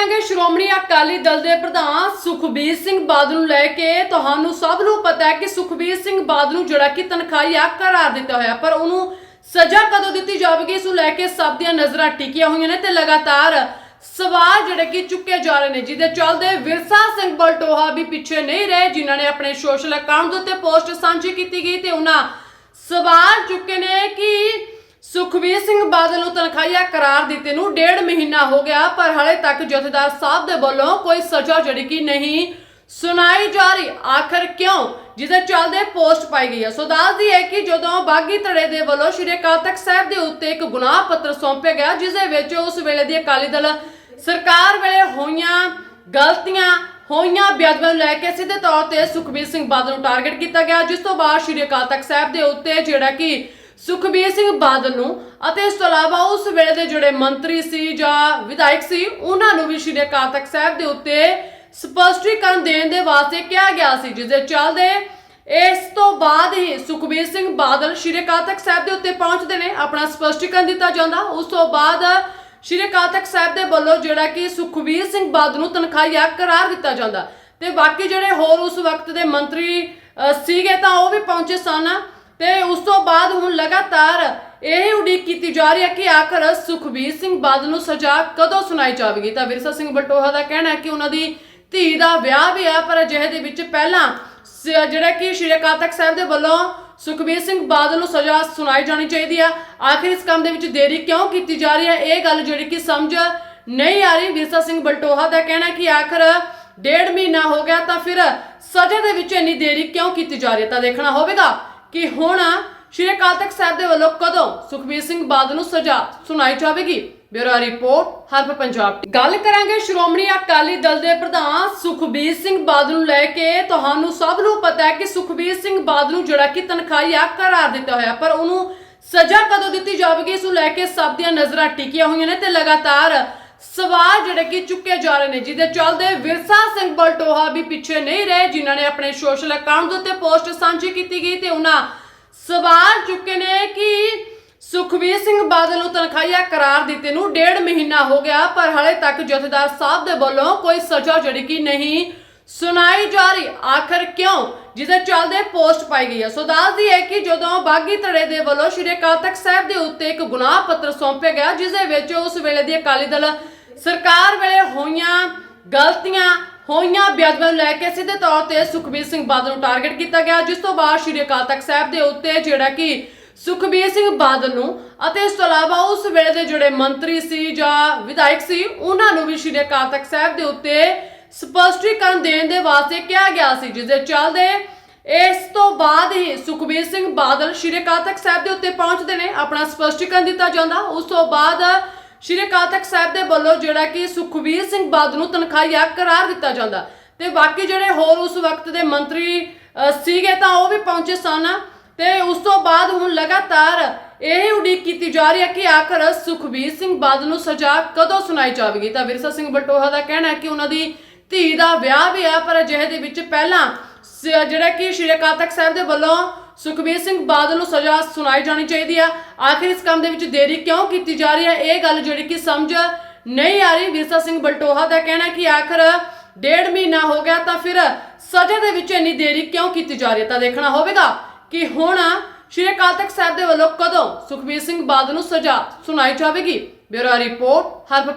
ਕਰਾਂਗੇ ਸ਼੍ਰੋਮਣੀ ਅਕਾਲੀ ਦਲ ਦੇ ਪ੍ਰਧਾਨ ਸੁਖਬੀਰ ਸਿੰਘ ਬਾਦਲ ਨੂੰ ਲੈ ਕੇ। ਤੁਹਾਨੂੰ ਸਭ ਨੂੰ ਪਤਾ ਹੈ ਕਿ ਸੁਖਬੀਰ ਸਿੰਘ ਬਾਦਲ ਨੂੰ ਜਿਹੜਾ ਕਿ ਤਨਖਾਹੀਆ ਕਰਾਰ ਦਿੱਤਾ ਹੋਇਆ, ਪਰ ਉਹਨੂੰ ਸਜ਼ਾ ਕਦੋਂ ਦਿੱਤੀ ਜਾਵੇਗੀ, ਇਸ ਨੂੰ ਲੈ ਕੇ ਸਭ ਦੀਆਂ ਨਜ਼ਰਾਂ ਟਿਕੀਆਂ ਹੋਈਆਂ ਨੇ ਤੇ ਲਗਾਤਾਰ ਸਵਾਲ ਜਿਹੜੇ ਕਿ ਚੁੱਕੇ ਜਾ ਰਹੇ ਨੇ, ਜਿਹਦੇ ਚੱਲਦੇ ਵਿਰਸਾ ਸਿੰਘ ਬਲਟੋਹਾ ਵੀ ਪਿੱਛੇ ਨਹੀਂ ਰਹੇ, ਜਿਨ੍ਹਾਂ ਨੇ ਆਪਣੇ ਸੋਸ਼ਲ ਅਕਾਊਂਟ ਦੇ ਉੱਤੇ ਪੋਸਟ ਸਾਂਝੀ ਕੀਤੀ ਗਈ ਤੇ ਉਹਨਾਂ ਸਵਾਲ ਚੁੱਕੇ ਨੇ ਕਿ ਸੁਖਬੀਰ ਸਿੰਘ ਬਾਦਲ ਨੂੰ ਤਨਖਾਹੀਆ ਕਰਾਰ ਦਿੱਤੇ ਨੂੰ ਡੇਢ ਮਹੀਨਾ ਹੋ ਗਿਆ, ਪਰ ਹਲੇ ਤੱਕ ਜਥੇਦਾਰ ਸਾਹਿਬ ਦੇ ਵੱਲੋਂ ਕੋਈ ਸਜ਼ਾ ਜਿਹੜੀ ਕਿ ਨਹੀਂ ਸੁਣਾਈ ਜਾ ਰਹੀ। ਆਖਰ ਕਿਉਂ? ਜਿਹਦੇ ਚੱਲਦੇ ਪੋਸਟ ਪਾਈ ਗਈ ਹੈ। ਸੋ ਦੱਸਦੀ ਹੈ ਕਿ ਜਦੋਂ ਬਾਗੀ ਧੜੇ ਦੇ ਵੱਲੋਂ ਸ਼੍ਰੀ ਅਕਾਲ ਤਖਤ ਸਾਹਿਬ ਦੇ ਉੱਤੇ ਇੱਕ ਗੁਨਾਹ ਪੱਤਰ ਸੌਂਪਿਆ ਗਿਆ, ਜਿਸ ਦੇ ਵਿੱਚ ਉਸ ਵੇਲੇ ਦੀ ਅਕਾਲੀ ਦਲ ਸਰਕਾਰ ਵੇਲੇ ਹੋਈਆਂ ਗਲਤੀਆਂ, ਹੋਈਆਂ ਬੇਅਦਬੀਆਂ ਨੂੰ ਲੈ ਕੇ ਸਿੱਧੇ ਤੌਰ ਤੇ ਸੁਖਬੀਰ ਸਿੰਘ ਬਾਦਲ ਨੂੰ ਟਾਰਗੇਟ ਕੀਤਾ ਗਿਆ। ਜਿਸ ਤੋਂ ਬਾਅਦ ਸ਼੍ਰੀ ਅਕਾਲ ਤਖਤ ਸਾਹਿਬ ਦੇ ਉੱਤੇ ਜਿਹੜਾ ਕਿ ਸੁਖਬੀਰ ਸਿੰਘ ਬਾਦਲ ਨੂੰ ਅਤੇ ਇਸ ਤੋਂ ਇਲਾਵਾ ਉਸ ਵੇਲੇ ਦੇ ਜਿਹੜੇ ਮੰਤਰੀ ਸੀ ਜਾਂ ਵਿਧਾਇਕ ਸੀ, ਉਹਨਾਂ ਨੂੰ ਵੀ ਸ਼੍ਰੀ ਅਕਾਲ ਤਖਤ ਸਾਹਿਬ ਦੇ ਉੱਤੇ ਸਪਸ਼ਟੀਕਰਨ ਦੇਣ ਦੇ ਵਾਸਤੇ ਕਿਹਾ ਗਿਆ ਸੀ, ਜਿਸ ਦੇ ਚੱਲਦੇ ਇਸ ਤੋਂ ਬਾਅਦ ਹੀ ਸੁਖਬੀਰ ਸਿੰਘ ਬਾਦਲ ਸ਼੍ਰੀ ਅਕਾਲ ਤਖਤ ਸਾਹਿਬ ਦੇ ਉੱਤੇ ਪਹੁੰਚਦੇ ਨੇ। ਆਪਣਾ ਸਪਸ਼ਟੀਕਰਨ ਦਿੱਤਾ ਜਾਂਦਾ। ਉਸ ਤੋਂ ਬਾਅਦ ਸ਼੍ਰੀ ਅਕਾਲ ਤਖਤ ਸਾਹਿਬ ਦੇ ਵੱਲੋਂ ਜਿਹੜਾ ਕਿ ਸੁਖਬੀਰ ਸਿੰਘ ਬਾਦਲ ਨੂੰ ਤਨਖਾਹੀਆ ਕਰਾਰ ਦਿੱਤਾ ਜਾਂਦਾ। ਤੇ ਬਾਕੀ ਜਿਹੜੇ ਹੋਰ ਉਸ ਵਕਤ ਦੇ ਮੰਤਰੀ ਸੀਗੇ ਤਾਂ ਉਹ ਵੀ ਪਹੁੰਚੇ ਸਨ। ਤੇ ਉਸ ਤੋਂ ਬਾਅਦ ਹੁਣ ਲਗਾਤਾਰ ਇਹ ਉਡੀਕ ਕੀਤੀ ਜਾ ਰਹੀ ਹੈ ਕਿ ਆਖਰ ਸੁਖਬੀਰ ਸਿੰਘ ਬਾਦਲ ਨੂੰ ਸਜ਼ਾ ਕਦੋਂ ਸੁਣਾਈ ਜਾਵੇਗੀ? ਤਾਂ ਵਿਰਸਾ ਸਿੰਘ ਬਲਟੋਹਾ ਦਾ ਕਹਿਣਾ ਹੈ ਕਿ ਉਹਨਾਂ ਦੀ ਧੀ ਦਾ ਵਿਆਹ ਵੀ ਆ ਪਰ ਅਜਿਹੇ ਦੇ ਵਿੱਚ ਪਹਿਲਾਂ ਸ- ਜਿਹੜਾ ਕਿ ਸ਼੍ਰੀ ਅਕਾਲ ਤਖਤ ਸਾਹਿਬ ਦੇ ਵੱਲੋਂ ਸੁਖਬੀਰ ਸਿੰਘ ਬਾਦਲ ਨੂੰ ਸਜ਼ਾ ਸੁਣਾਈ ਜਾਣੀ ਚਾਹੀਦੀ ਆ ਆਖਿਰ ਇਸ ਕੰਮ ਦੇ ਵਿੱਚ ਦੇਰੀ ਕਿਉਂ ਕੀਤੀ ਜਾ ਰਹੀ ਹੈ? ਇਹ ਗੱਲ ਜਿਹੜੀ ਕਿ ਸਮਝ ਨਹੀਂ ਆ ਰਹੀ। ਵਿਰਸਾ ਸਿੰਘ ਬਲਟੋਹਾ ਦਾ ਕਹਿਣਾ ਕਿ ਆਖਰ ਡੇਢ ਮਹੀਨਾ ਹੋ ਗਿਆ ਤਾਂ ਫਿਰ ਸਜ਼ਾ ਦੇ ਵਿੱਚ ਇੰਨੀ ਦੇਰੀ ਕਿਉਂ ਕੀਤੀ ਜਾ ਰਹੀ ਹੈ? ਤਾਂ ਦੇਖਣਾ ਹੋਵੇਗਾ। ਕਿ ਹੁਣ ਸ਼੍ਰੀ ਅਕਾਲ ਤਖਤ ਸਾਹਿਬ ਦੇ ਵੱਲੋਂ ਕਦੋਂ ਸੁਖਬੀਰ ਸਿੰਘ ਬਾਦਲ ਨੂੰ ਸਜ਼ਾ ਸੁਣਾਈ ਜਾਵੇਗੀ? ਬਿਊਰੋ ਰਿਪੋਰਟ, ਹਰਪ ਪੰਜਾਬ ਗੱਲ ਕਰਾਂਗੇ ਸ਼੍ਰੋਮਣੀ ਅਕਾਲੀ ਦਲ ਦੇ ਪ੍ਰਧਾਨ ਸੁਖਬੀਰ ਸਿੰਘ ਬਾਦਲ ਨੂੰ ਲੈ ਕੇ। ਤੁਹਾਨੂੰ ਸਭ ਨੂੰ ਪਤਾ ਹੈ ਕਿ ਸੁਖਬੀਰ ਸਿੰਘ ਬਾਦਲ ਨੂੰ ਜਿਹੜਾ ਕਿ ਤਨਖਾਹੀਆ ਕਰਾਰ ਦਿੱਤਾ ਹੋਇਆ, ਪਰ ਉਹਨੂੰ ਸਜ਼ਾ ਕਦੋਂ ਦਿੱਤੀ ਜਾਵੇਗੀ? ਇਸ ਨੂੰ ਲੈ ਕੇ ਸਭ ਦੀਆਂ ਨਜ਼ਰਾਂ ਟਿਕੀਆਂ ਹੋਈਆਂ ਨੇ ਤੇ ਲਗਾਤਾਰ ਸਵਾਲ ਜਿਹੜੇ ਕਿ ਚੁੱਕੇ ਜਾ ਰਹੇ ਨੇ, ਜਿਹਦੇ ਚੱਲਦੇ ਵਿਰਸਾ ਸਿੰਘ ਬਲਟੋਹਾ ਵੀ ਪਿੱਛੇ ਨਹੀਂ ਰਹੇ, ਜਿਨ੍ਹਾਂ ਨੇ ਆਪਣੇ ਸੋਸ਼ਲ ਅਕਾਊਂਟ ਦੇ ਉੱਤੇ ਪੋਸਟ ਸਾਂਝੀ ਕੀਤੀ ਗਈ ਤੇ ਉਹਨਾਂ ਸਵਾਲ ਚੁੱਕੇ ਨੇ ਕਿ ਸੁਖਬੀਰ ਸਿੰਘ ਬਾਦਲ ਨੂੰ ਤਨਖਾਹੀਆ ਕਰਾਰ ਦਿੱਤੇ ਨੂੰ ਡੇਢ ਮਹੀਨਾ ਹੋ ਗਿਆ, ਪਰ ਹਾਲੇ ਤੱਕ ਜਥੇਦਾਰ ਸਾਹਿਬ ਦੇ ਵੱਲੋਂ ਕੋਈ ਸਜ਼ਾ ਜਿਹੜੀ ਕਿ ਨਹੀਂ ਸੁਣਾਈ ਜਾ ਰਹੀ। ਆਖਰ ਕਿਉਂ? ਜਿਹਦੇ ਚੱਲਦੇ ਪੋਸਟ ਪਾਈ ਗਈ ਹੈ। ਸੋ ਦੱਸਦੀ ਹੈ ਕਿ ਜਦੋਂ ਬਾਗੀ ਧੜੇ ਦੇ ਵੱਲੋਂ ਸ਼੍ਰੀ ਅਕਾਲ ਤਖਤ ਸਾਹਿਬ ਦੇ ਉੱਤੇ ਇੱਕ ਗੁਨਾਹ ਪੱਤਰ ਸੌਂਪਿਆ ਗਿਆ, ਜਿਸ ਦੇ ਵਿੱਚ ਉਸ ਵੇਲੇ ਦੀ ਅਕਾਲੀ ਦਲ ਸਰਕਾਰ ਵੇਲੇ ਹੋਈਆਂ ਗਲਤੀਆਂ, ਹੋਈਆਂ ਬੇਅਦਬੀਆਂ ਨੂੰ ਲੈ ਕੇ ਸਿੱਧੇ ਤੌਰ ਤੇ ਸੁਖਬੀਰ ਸਿੰਘ ਬਾਦਲ ਨੂੰ ਟਾਰਗੇਟ ਕੀਤਾ ਗਿਆ, ਜਿਸ ਤੋਂ ਬਾਅਦ ਸ਼੍ਰੀ ਅਕਾਲ ਤਖਤ ਸਾਹਿਬ ਦੇ ਉੱਤੇ ਜਿਹੜਾ ਕਿ ਸੁਖਬੀਰ ਸਿੰਘ ਬਾਦਲ ਨੂੰ ਅਤੇ ਇਸ ਤੋਂ ਇਲਾਵਾ ਉਸ ਵੇਲੇ ਦੇ ਜਿਹੜੇ ਮੰਤਰੀ ਸੀ ਜਾਂ ਵਿਧਾਇਕ ਸੀ, ਉਹਨਾਂ ਨੂੰ ਵੀ ਸ਼੍ਰੀ ਅਕਾਲ ਤਖਤ ਸਾਹਿਬ ਦੇ ਉੱਤੇ ਸਪਸ਼ਟੀਕਰਨ ਦੇਣ ਦੇ ਵਾਸਤੇ ਕਿਹਾ ਗਿਆ ਸੀ, ਜਿਸ ਦੇ ਚੱਲਦੇ ਇਸ ਤੋਂ ਬਾਅਦ ਹੀ ਸੁਖਬੀਰ ਸਿੰਘ ਬਾਦਲ ਸ਼੍ਰੀ ਅਕਾਲ ਤਖਤ ਸਾਹਿਬ ਦੇ ਉੱਤੇ ਪਹੁੰਚਦੇ ਨੇ, ਆਪਣਾ ਸਪਸ਼ਟੀਕਰਨ ਦਿੱਤਾ ਜਾਂਦਾ, ਉਸ ਤੋਂ ਬਾਅਦ ਸ਼੍ਰੀ ਅਕਾਲ ਤਖਤ ਸਾਹਿਬ ਦੇ ਵੱਲੋਂ ਜਿਹੜਾ ਕਿ ਸੁਖਬੀਰ ਸਿੰਘ ਬਾਦਲ ਨੂੰ ਤਨਖਾਹੀਆ ਕਰਾਰ ਦਿੱਤਾ ਜਾਂਦਾ। ਤੇ ਬਾਕੀ ਜਿਹੜੇ ਹੋਰ ਉਸ ਵਕਤ ਦੇ ਮੰਤਰੀ ਸੀਗੇ ਤਾਂ ਉਹ ਵੀ ਪਹੁੰਚੇ ਸਨ। ਤੇ ਉਸ ਤੋਂ ਬਾਅਦ ਹੁਣ ਲਗਾਤਾਰ ਇਹ ਉਡੀਕ ਕੀਤੀ ਜਾ ਰਹੀ ਹੈ ਕਿ ਆਖਰ ਸੁਖਬੀਰ ਸਿੰਘ ਬਾਦਲ ਨੂੰ ਸਜ਼ਾ ਕਦੋਂ ਸੁਣਾਈ ਜਾਵੇਗੀ? ਤਾਂ ਵਿਰਸਾ ਸਿੰਘ ਬਲਟੋਹਾ ਦਾ ਕਹਿਣਾ ਹੈ ਕਿ ਉਹਨਾਂ ਦੀ ਧੀ ਦਾ ਵਿਆਹ ਵੀ ਆ, ਪਰ ਅਜਿਹੇ ਦੇ ਵਿੱਚ ਪਹਿਲਾਂ ਸ- ਜਿਹੜਾ ਕਿ ਸ਼੍ਰੀ ਅਕਾਲ ਤਖਤ ਸਾਹਿਬ ਦੇ ਵੱਲੋਂ ਸੁਖਬੀਰ ਸਿੰਘ ਬਾਦਲ ਨੂੰ ਸਜ਼ਾ ਸੁਣਾਈ ਜਾਣੀ ਚਾਹੀਦੀ ਆ। ਆਖਿਰ ਇਸ ਕੰਮ ਦੇ ਵਿੱਚ ਦੇਰੀ ਕਿਉਂ ਕੀਤੀ ਜਾ ਰਹੀ ਹੈ ਇਹ ਗੱਲ ਜਿਹੜੀ ਕਿ ਸਮਝ ਨਹੀਂ ਆ ਰਹੀ। ਵਿਰਸਾ ਸਿੰਘ ਬਲਟੋਹਾ ਦਾ ਕਹਿਣਾ ਕਿ ਆਖਰ ਡੇਢ ਮਹੀਨਾ ਹੋ ਗਿਆ ਤਾਂ ਫਿਰ ਸਜ਼ਾ ਦੇ ਵਿੱਚ ਇੰਨੀ ਦੇਰੀ ਕਿਉਂ ਕੀਤੀ ਜਾ ਰਹੀ ਹੈ ਤਾਂ ਦੇਖਣਾ ਹੋਵੇਗਾ ਕਿ ਹੁਣ ਸ਼੍ਰੀ ਅਕਾਲ ਤਖਤ ਸਾਹਿਬ ਦੇ ਵੱਲੋਂ ਕਦੋਂ ਸੁਖਬੀਰ ਸਿੰਘ ਬਾਦਲ ਨੂੰ ਸਜ਼ਾ ਸੁਣਾਈ ਜਾਵੇਗੀ। Bureau report ਹਰਪ